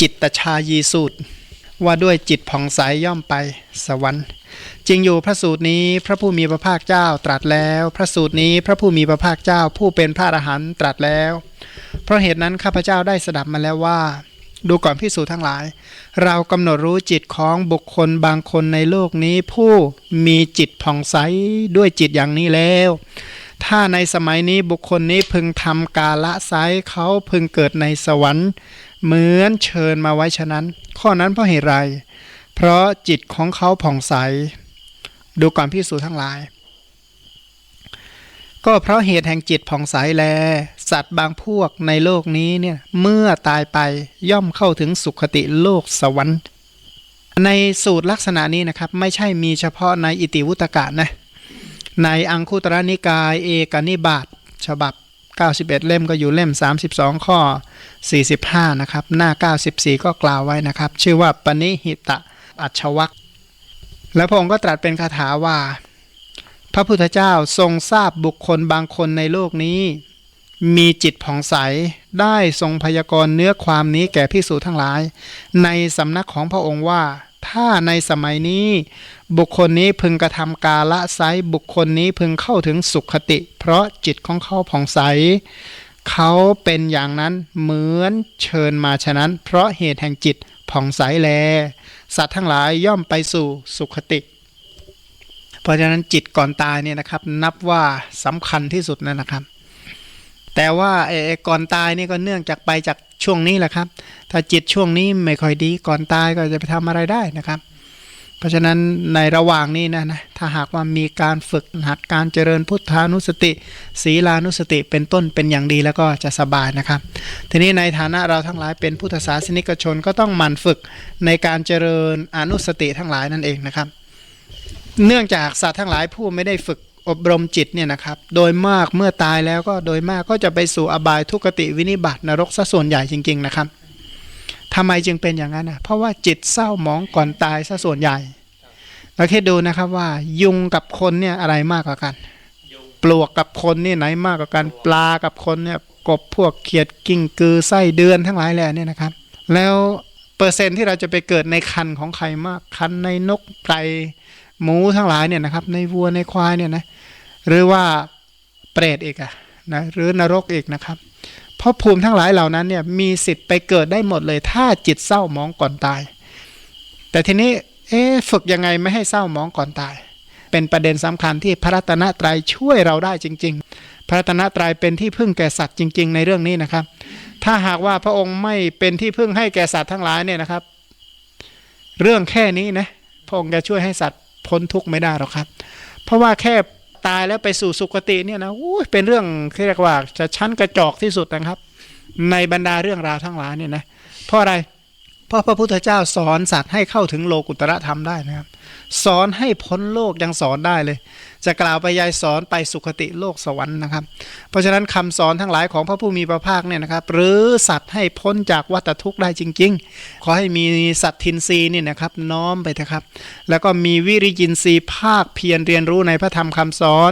จิตตชายีสูตร ว่าด้วยจิตผ่องใสย่อมไป สวรรค์จริงอยู่พระสูตรนี้พระผู้มีพระภาคเจ้าตรัสแล้ว พระสูตรนี้พระผู้มีพระภาคเจ้าผู้เป็นพระอรหันต์ตรัสแล้ว เพราะเหตุนั้นข้าพเจ้าได้สดับมาแล้วว่า ดูก่อนพิสูจทั้งหลาย เรากำหนดรู้จิตของบุคคลบางคนในโลกนี้ผู้มีจิตผ่องใสด้วยจิตอย่างนี้แล้ว ถ้าในสมัยนี้บุคคลนี้พึงทำกาละไซเขาพึงเกิดในสวรรค์ เหมือนเชิญมาไว้ฉะนั้น ข้อนั้นเพราะเหตุไร เพราะจิตของเขาผ่องใส ดูก่อนพิสูจทั้งหลาย ก็เพราะเหตุแห่งจิตผ่องใสแล สัตว์บางพวกในโลกนี้เนี่ยเมื่อตายไปย่อมเข้าถึงสุขติโลกสวรรค์ ในสูตรลักษณะนี้นะครับ ไม่ใช่มีเฉพาะในอิติวุตกะนะในอังคุตรนิกายเอกนิบาตฉบับ 91 เล่มก็อยู่เล่ม 32 ข้อ 45 นะครับ หน้า 94 ก็กล่าวไว้นะครับ ชื่อว่าปณิหิตะอัชวักแล้วพระองค์ก็ตรัสเป็นคาถาว่า พระพุทธเจ้าทรงทราบบุคคลบางคนในโลกนี้ มีจิตผ่องใสได้ทรงพยากรณ์เนื้อความนี้แก่พิสูจทั้งหลาย ในสำนักของพระองค์ว่า ถ้าในสมัยนี้ บุคคลนี้พึงกระทำกาละไซบุคคลนี้พึงเข้าถึงสุขติ เพราะจิตของเขาผ่องใสเขาเป็นอย่างนั้นเหมือนเชิญมาฉะนั้น เพราะเหตุแห่งจิตผ่องใสแล สัตว์ทั้งหลายย่อมไปสู่สุขติ เพราะฉะนั้นจิตก่อนตายเนี่ยนะครับ นับว่าสำคัญที่สุดนะครับ แต่ว่าไอ้ก่อนตายนี่ก็เนื่องจากไปจาก ช่วงนี้แหละครับ ถ้าจิตช่วงนี้ไม่ค่อยดีก่อนตายก็จะไปทำอะไรได้นะครับ เพราะฉะนั้นในระหว่างนี้นะนะถ้าหากว่ามีการฝึกหัดการเจริญพุทธานุสติ ศีลานุสติเป็นต้นเป็นอย่างดีแล้วก็จะสบายนะครับ ทีนี้ในฐานะเราทั้งหลายเป็นพุทธศาสนิกชนก็ต้องหมั่นฝึกในการเจริญอนุสติทั้งหลายนั่นเองนะครับ เนื่องจากสัตว์ทั้งหลายผู้ไม่ได้ฝึก อบรมจิตเนี่ยนะครับ โดยมากเมื่อตายแล้วก็โดยมากก็จะไปสู่อบายทุกติวินิบัตินรกซะส่วนใหญ่จริง ๆ นะครับทำไมจึงเป็นอย่างนั้นนะเพราะว่าจิตเศร้าหมองก่อนตายซะส่วนใหญ่เราแคิดดูนะครับว่ายุงกับคนเนี่ยอะไรมากกว่ากัน ปลวกกับคนนี่ไหนมากกว่ากันปลากับคนเนี่ยกบพวกเขียดกิ้งกือไส้เดือนทั้งหลายแหล่เนี่ยนะครับ แล้วเปอร์เซ็นต์ที่เราจะไปเกิดในคันของใครมากคันในนกไก่ หมูทั้งหลายเนี่ยนะครับ ในวัวในควายเนี่ยนะหรือว่าเปรตอีกอะนะหรือนรกอีกนะครับเพราะภูมิทั้งหลายเหล่านั้นเนี่ยมีสิทธิ์ไปเกิดได้หมดเลย ถ้าจิตเศร้ามองก่อนตาย แต่ทีนี้เอ๊ฝึกยังไงไม่ให้เศร้ามองก่อนตาย เป็นประเด็นสำคัญที่พระรัตนตรัยช่วยเราได้จริง ๆ พระรัตนตรัยเป็นที่พึ่งแก่สัตว์จริง ๆ ในเรื่องนี้นะครับ ถ้าหากว่าพระองค์ไม่เป็นที่พึ่งให้แก่สัตว์ทั้งหลายเนี่ยนะครับ เรื่องแค่นี้นะพระองค์จะช่วยให้สัตว์ พ้นทุกข์ไม่ได้หรอกครับ เพราะว่าแค่ตายแล้วไปสู่สุคติเนี่ยนะอู้เป็นเรื่องที่เรียกว่าจะชั้นกระจอกที่สุดนะครับ ในบรรดาเรื่องราวทั้งหลายเนี่ยนะเพราะอะไรเพราะพระพุทธเจ้าสอนสัตว์ให้เข้าถึงโลกุตระธรรมได้นะครับ สอนให้พ้นโลกยังสอนได้เลย จะกล่าวไปยายสอนไปสุคติโลกสวรรค์นะครับ เพราะฉะนั้นคำสอนทั้งหลายของพระผู้มีพระภาคเนี่ยนะครับ หรือสัตว์ให้พ้นจากวัฏทุกข์ได้จริง ๆ ขอให้มีสัตทินรีนี่นะครับน้อมไปเถอะครับ แล้วก็มีวิริยินทรีภาคเพียรเรียนรู้ในพระธรรมคำสอน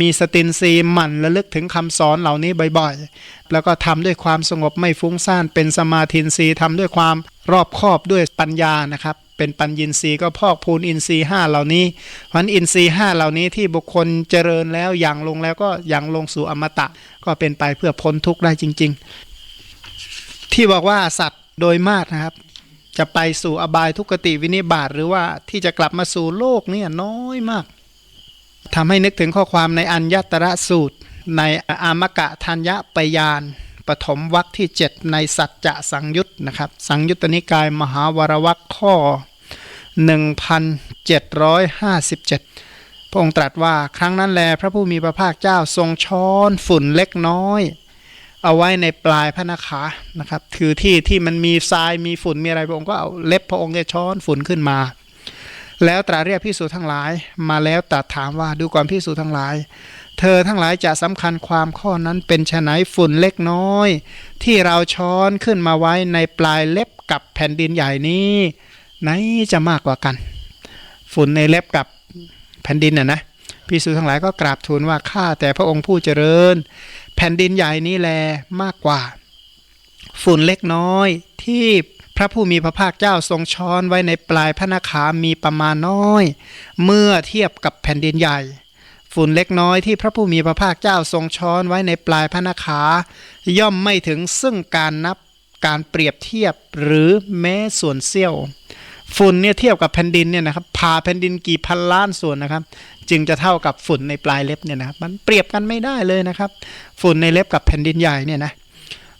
มีสตินทรีหมั่นระลึกถึงคำสอนเหล่านี้บ่อยๆ แล้วก็ทำด้วยความสงบไม่ฟุ้งซ่านเป็นสมาธินรีย์ทำด้วยความรอบคอบด้วยปัญญานะครับ เป็นปัญญินทรีย์ก็พอกพูนอินทรีย์ห้าเหล่านี้เพราะอินทรีย์ห้าเหล่านี้ที่บุคคลเจริญแล้วอย่างลงแล้วก็อย่างลงสู่อมตะ ก็เป็นไปเพื่อพ้นทุกข์ได้จริง ๆ ที่บอกว่าสัตว์โดยมากนะครับ จะไปสู่อบายทุกติวินิบาตหรือว่าที่จะกลับมาสู่โลกเนี่ยน้อยมากทำให้นึกถึงข้อความในอัญญตระสูตร ในอามกะทัญญปยาน ปฐมวรรคที่ 7 ในสัจจะสังยุตนะครับ สังยุตตนิกายมหาวรวรรคข้อ 1757 พระองค์ตรัสว่าครั้งนั้นแลพระผู้มีพระภาคเจ้าทรงช้อนฝุ่นเล็กน้อย เอาไว้ในปลายพระนาขานะครับ คือที่ที่มันมีทรายมีฝุ่นมีอะไรพระองค์ก็เอาเล็บพระองค์จะช้อนฝุ่นขึ้นมา แล้วตรัสเรียกพิสูจทั้งหลาย มาแล้วตรัสถามว่าดูก่อนพิสูจทั้งหลาย ธอทั้งหลายจะสำคัญความข้อนั้นเป็นไฉนฝุ่นเล็กน้อย ที่เราช้อนขึ้นมาไว้ในปลายเล็บกับแผ่นดินใหญ่นี้ไหนจะมากกว่ากัน ฝุ่นในเล็บกับแผ่นดินน่ะนะพิสูจทั้งหลายก็กราบทูลว่าข้าแต่พระองค์ผู้เจริญ แผ่นดินใหญ่นี้แลมากกว่า ฝุ่นเล็กน้อยที่พระผู้มีพระภาคเจ้าทรงช้อนไว้ในปลายพระนาขามีประมาณน้อย เมื่อเทียบกับแผ่นดินใหญ่ ฝุ่นเล็กน้อยที่พระผู้มีพระภาคเจ้าทรงช้อนไว้ในปลายพระนาขา ย่อมไม่ถึงซึ่งการนับการเปรียบเทียบหรือแม้ส่วนเสี้ยว ฝุ่นเนี่ยเทียบกับแผ่นดินเนี่ยนะครับผ่าแผ่นดินกี่พันล้านส่วนนะครับ จึงจะเท่ากับฝุ่นในปลายเล็บเนี่ยนะครับมันเปรียบกันไม่ได้เลยนะครับ ฝุ่นในเล็บกับแผ่นดินใหญ่เนี่ยนะ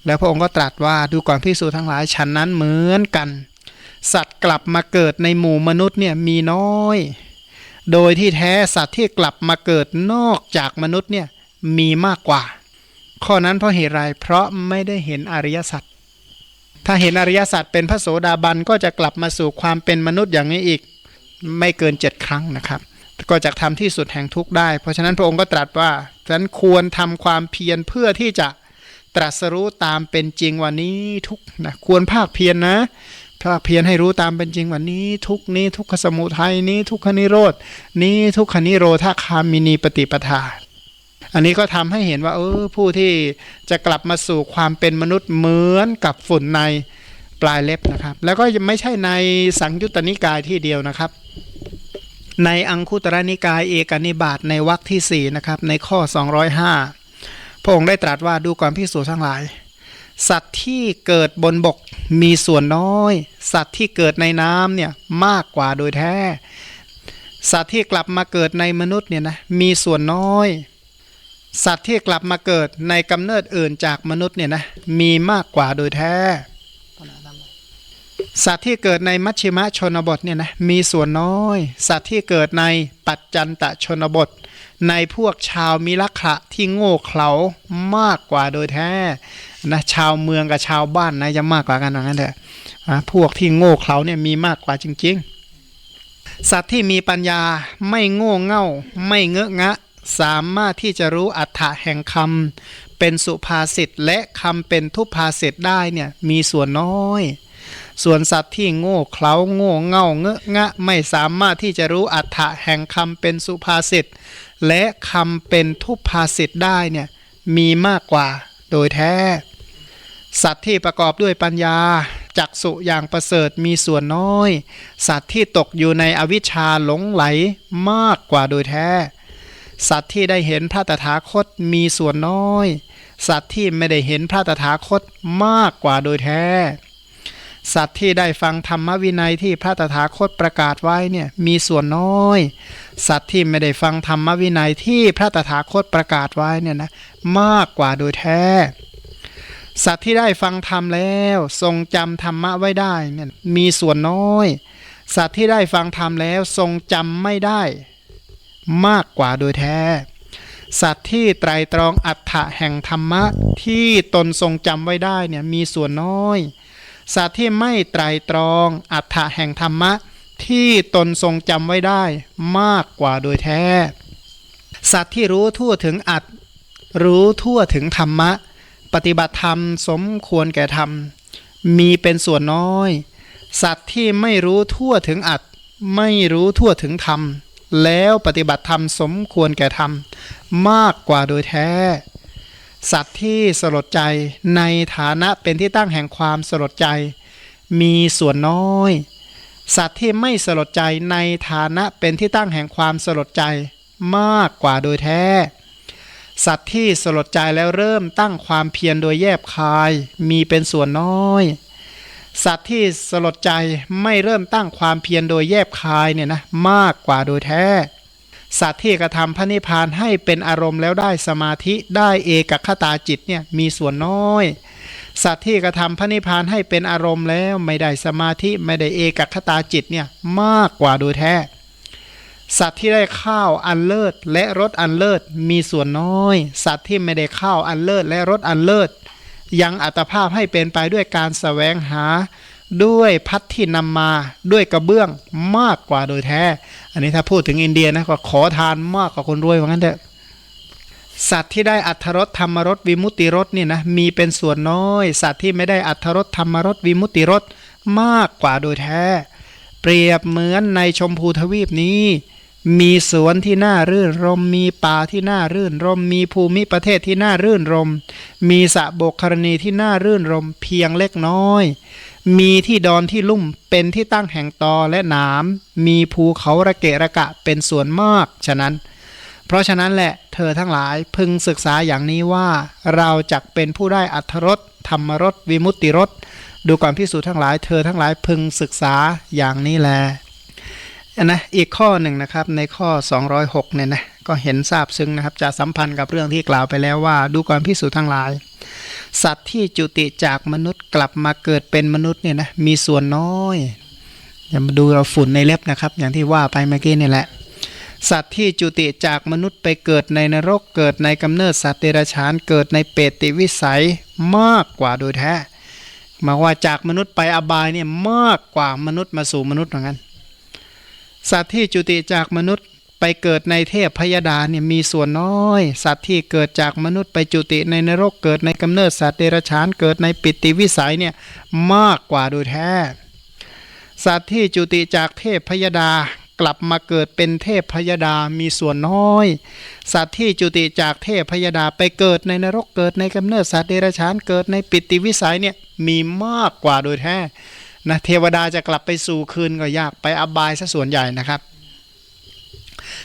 แล้วพระองค์ก็ตรัสว่าดูก่อนพิสูจทั้งหลายฉันนั้นเหมือนกัน สัตว์กลับมาเกิดในหมู่มนุษย์เนี่ยมีน้อย โดยที่แท้สัตว์ที่กลับมาเกิดนอกจากมนุษย์เนี่ยมีมากกว่า ข้อนั้นเพราะเหตุไรเพราะไม่ได้เห็นอริยสัจถ้าเห็นอริยสัจเป็นพระโสดาบันก็จะกลับมาสู่ความเป็นมนุษย์อย่างนี้อีกไม่เกินเจ็ดครั้งนะครับ ก็จะทำที่สุดแห่งทุกข์ได้ เพราะฉะนั้นพระองค์ก็ตรัสว่าฉะนั้นควรทำความเพียรเพื่อที่จะตรัสรู้ตามเป็นจริงวันนี้ทุกนะควรภาคเพียรนนะ ภาคเพียรให้รู้ตามเป็นจริงวันนี้ทุกนี้ทุกขสมุทัยนี้ทุกขนิโรดนี้ทุกขนิโรธาคามินีปฏิปทา อันนี้ก็ทำให้เห็นว่าเออผู้ที่จะกลับมาสู่ความเป็นมนุษย์เหมือนกับฝุ่นในปลายเล็บนะครับ แล้วก็ไม่ใช่ในสังยุตตนิกายที่เดียวนะครับ ในอังคุตรนิกายเอกนิบาตในวรรคที่4นะครับในข้อ 205พระองค์ได้ตรัสว่าดูก่อนพิสูจน์ทั้งหลาย สัตว์ที่เกิดบนบกมีส่วนน้อย สัตว์ที่เกิดในน้ำเนี่ยมากกว่าโดยแท้ สัตว์ที่กลับมาเกิดในมนุษย์เนี่ยนะมีส่วนน้อย สัตว์ที่กลับมาเกิดในกำเนิดอื่นจากมนุษย์เนี่ยนะมีมากกว่าโดยแท้ สัตว์ที่เกิดในมัชชิมะชนบทเนี่ยนะมีส่วนน้อย สัตว์ที่เกิดในปัจจันตชนบท ในพวกชาวมิลักขะที่โง่เขลามากกว่าโดยแท้นะชาวเมืองกับชาวบ้านนะจะมากกว่ากันว่างั้นเถอะนะพวกที่โง่เขลาเนี่ยมีมากกว่าจริง ๆ สัตว์ที่มีปัญญาไม่โง่เง่า ไม่เงอะงะ สามารถที่จะรู้อัฏฐะแห่งคำเป็นสุภาษิตและคำเป็นทุพภาษิตได้เนี่ยมีส่วนน้อยส่วนสัตว์ที่โง่เขลาโง่เง่าเงอะงะ ไม่สามารถที่จะรู้อัฏฐะแห่งคำเป็นสุภาษิต และคำเป็นทุพภาษิตได้เนี่ยมีมากกว่าโดยแท้ สัตว์ที่ประกอบด้วยปัญญาจักสุอย่างประเสริฐมีส่วนน้อย สัตว์ที่ตกอยู่ในอวิชชาหลงไหลมากกว่าโดยแท้ สัตว์ที่ได้เห็นพระตถาคตมีส่วนน้อย สัตว์ที่ไม่ได้เห็นพระตถาคตมากกว่าโดยแท้ สัตว์ที่ได้ฟังธรรมวินัยที่พระตถาคตประกาศไว้เนี่ยมีส่วนน้อย สัตว์ที่ไม่ได้ฟังธรรมวินัยที่พระตถาคตประกาศไว้เนี่ยนะมากกว่าโดยแท้ สัตว์ที่ได้ฟังธรรมแล้ว ทรงจำธรรมะไว้ได้เนี่ยมีส่วนน้อย สัตว์ที่ได้ฟังธรรมแล้วทรงจำไม่ได้ มากกว่าโดยแท้ สัตว์ที่ไตรตรองอัฏฐะแห่งธรรมะที่ตนทรงจำไว้ได้เนี่ยมีส่วนน้อย สัตว์ที่ไม่ไตรตรอง อัฏฐะแห่งธรรมะ ที่ตนทรงจำไว้ได้มากกว่าโดยแท้ สัตว์ที่รู้ทั่วถึงอัตรู้ทั่วถึงธรรมะ ปฏิบัติธรรมสมควรแก่ธรรม มีเป็นส่วนน้อย สัตว์ที่ไม่รู้ทั่วถึงอัตไม่รู้ทั่วถึงธรรม แล้วปฏิบัติธรรมสมควรแก่ธรรม มากกว่าโดยแท้ สัตว์ที่สลดใจในฐานะเป็นที่ตั้งแห่งความสลดใจ มีส่วนน้อย สัตว์ที่ไม่สลดใจในฐานะเป็นที่ตั้งแห่งความสลดใจมากกว่าโดยแท้ สัตว์ที่สลดใจแล้วเริ่มตั้งความเพียรโดยแยบคาย มีเป็นส่วนน้อย สัตว์ที่สลดใจไม่เริ่มตั้งความเพียรโดยแยบคายเนี่ยนะมากกว่าโดยแท้ สัตว์ที่กระทำพระนิพพานให้เป็นอารมณ์แล้วได้สมาธิได้เอกคตาจิตเนี่ยมีส่วนน้อย สัตว์ที่กระทำพระนิพพานให้เป็นอารมณ์แล้วไม่ได้สมาธิไม่ได้เอกคตาจิตเนี่ยมากกว่าโดยแท้ สัตว์ที่ได้ข้าวอันเลิศและรสอันเลิศมีส่วนน้อย สัตว์ที่ไม่ได้ข้าวอันเลิศและรสอันเลิศยังอัตภาพให้เป็นไปด้วยการแสวงหา ด้วยพัดที่นำมาด้วยกระเบื้องมากกว่าโดยแท้ อันนี้ถ้าพูดถึงอินเดียนะก็ขอทานมากกว่าคนรวยว่างั้นเถอะสัตว์ที่ได้อัทรสธรรมรสวิมุติรสนี่นะมีเป็นส่วนน้อย สัตว์ที่ไม่ได้อัทรสธรรมรสวิมุตติรสมากกว่าโดยแท้ เปรียบเหมือนในชมพูทวีปนี้ มีสวนที่น่ารื่นรม มีป่าที่น่ารื่นรม มีภูมิประเทศที่น่ารื่นรม มีสระบกครณีที่น่ารื่นรมเพียงเล็กน้อย มีที่ดอนที่ลุ่มเป็นที่ตั้งแห่งตอและหนามมีภูเขาระเกะระกะเป็นส่วนมาก ฉะนั้น เพราะฉะนั้นแหละเธอทั้งหลายพึงศึกษาอย่างนี้ว่า เราจักเป็นผู้ได้อัธรสธรรมรสวิมุตติรสดูก่อนพิสูจน์ทั้งหลายเธอทั้งหลายพึงศึกษาอย่างนี้แลนะอีกข้อหนึ่งนะครับในข้อ 206เนี่ยนะก็เห็นทราบซึ้งนะครับจะสัมพันธ์กับเรื่องที่กล่าวไปแล้วว่า ดูก่อนพิสูจน์ทั้งหลาย สัตว์ที่จุติจากมนุษย์กลับมาเกิดเป็นมนุษย์เนี่ยนะมีส่วนน้อยอย่ามาดูเราฝุ่นในเล็บนะครับ อย่างที่ว่าไปเมื่อกี้นี่แหละ สัตว์ที่จุติจากมนุษย์ไปเกิดในนรกเกิดในกำเนิดสัตว์เดรัจฉานเกิดในเปติวิสัยมากกว่าโดยแท้มาว่าจากมนุษย์ไปอบายเนี่ยมากกว่ามนุษย์มาสู่มนุษย์เหมือนกันสัตว์ที่จุติจากมนุษย์ ไปเกิดในเทพพยดาเนี่ยมีส่วนน้อย สัตว์ที่เกิดจากมนุษย์ไปจุติในนรกเกิดในกำเนิดสัตว์เดรัจฉานเกิดในปิติวิสัยเนี่ยมากกว่าโดยแท้ สัตว์ที่จุติจากเทพพยดากลับมาเกิดเป็นเทพพยดามีส่วนน้อย สัตว์ที่จุติจากเทพพยดาไปเกิดในนรกเกิดในกำเนิดสัตว์เดรัจฉานเกิดในปิติวิสัยเนี่ยมีมากกว่าโดยแท้นะเทวดาจะกลับไปสู่คืนก็ยากไปอบายซะส่วนใหญ่นะครับ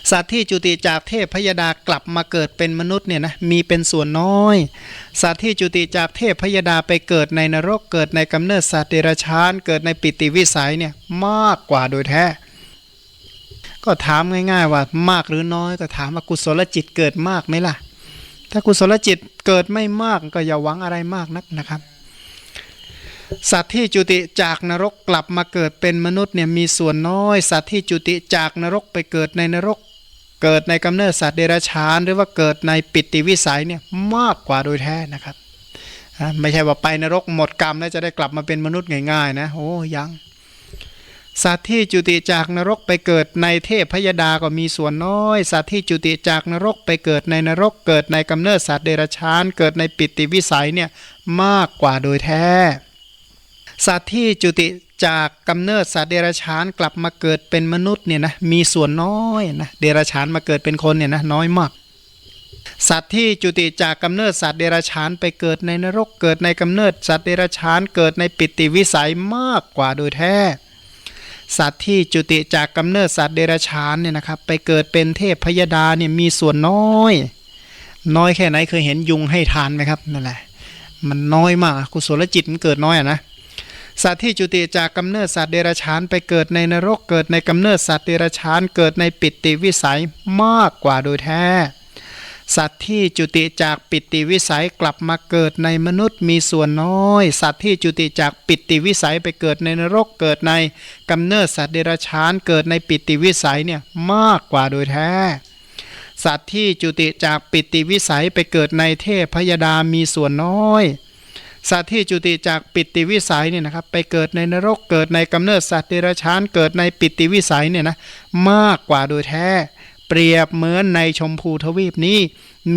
สัตว์ที่จุติจากเทพพยดากลับมาเกิดเป็นมนุษย์เนี่ยนะมีเป็นส่วนน้อย สัตว์ที่จุติจากเทพพยดาไปเกิดในนรกเกิดในกำเนิดสัตว์เดรัจฉานเกิดในปิติวิสัยเนี่ยมากกว่าโดยแท้ ก็ถามง่าย ๆ ว่ามากหรือน้อยก็ถามว่ากุศลจิตเกิดมากไหมล่ะ ถ้ากุศลจิตเกิดไม่มากก็อย่าหวังอะไรมากนักนะครับสัตว์ที่จุติจากนรกกลับมาเกิดเป็นมนุษย์เนี่ยมีส่วนน้อย สัตว์ที่จุติจากนรกไปเกิดในนรก เกิดในกำเนิดสัตว์เดรัจฉาน หรือว่าเกิดในปิติวิสัยเนี่ยมากกว่าโดยแท้นะครับไม่ใช่ว่าไปนรกหมดกรรมแล้วจะได้กลับมาเป็นมนุษย์ง่ายๆนะโอ้ยังสัตว์ที่จุติจากนรกไปเกิดในเทพพยดาก็มีส่วนน้อย สัตว์ที่จุติจากนรกไปเกิดในนรก เกิดในกำเนิดสัตว์เดรัจฉาน เกิดในปิติวิสัยเนี่ยมากกว่าโดยแท้ สัตว์ที่จุติ จากกำเนิดสัตว์เดรัจฉานกลับมาเกิดเป็นมนุษย์เนี่ยนะมีส่วนน้อยนะเดรัจฉานมาเกิดเป็นคนเนี่ยนะน้อยมาก สัตว์ที่จุติจากกำเนิดสัตว์เดรัจฉานไปเกิดในนรกเกิดในกำเนิดสัตว์เดรัจฉานเกิดในปิติวิสัยมากกว่าโดยแท้สัตว์ที่จุติจากกำเนิดสัตว์เดรัจฉานเนี่ยนะครับไปเกิดเป็นเทพพยดาเนี่ยมีส่วนน้อย น้อยแค่ไหนเคยเห็นยุงให้ทานไหมครับนั่นแหละมันน้อยมากกุศลจิตมันเกิดน้อยอะนะ สัตว์ที่จุติจากกำเนิดสัตว์เดรัจฉานไปเกิดในนรกเกิดในกำเนิดสัตว์เดรัจฉานเกิดในปิติวิสัยมากกว่าโดยแท้ สัตว์ที่จุติจากปิติวิสัยกลับมาเกิดในมนุษย์มีส่วนน้อย สัตว์ที่จุติจากปิติวิสัยไปเกิดในนรกเกิดในกำเนิดสัตว์เดรัจฉานเกิดในปิติวิสัยเนี่ยมากกว่าโดยแท้สัตว์ที่จุติจากปิติวิสัยไปเกิดในเทพพยดามีส่วนน้อย สัตว์ที่จุติจากปิติวิสัยเนี่ยนะครับไปเกิดในนรกเกิดในกำเนิดสัตว์เดรัจฉานเกิดในปิติวิสัยเนี่ยนะมากกว่าโดยแท้ เปรียบเหมือนในชมพูทวีปนี้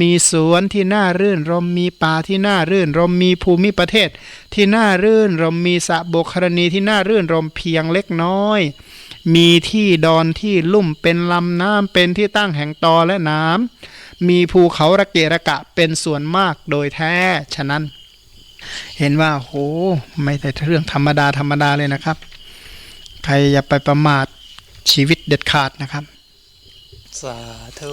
มีสวนที่น่ารื่นรมมีป่าที่น่ารื่นรมมีภูมิประเทศ ที่น่ารื่นรมมีสระบกครณีที่น่ารื่นรมเพียงเล็กน้อย มีที่ดอนที่ลุ่มเป็นลำน้ำเป็นที่ตั้งแห่งตอและน้ำมีภูเขาระเกะระกะเป็นส่วนมากโดยแท้ฉะนั้น เห็นว่าโหไม่ใช่เรื่องธรรมดาธรรมดาเลยนะครับ ใครอย่าไปประมาทชีวิตเด็ดขาดนะครับ สาธุ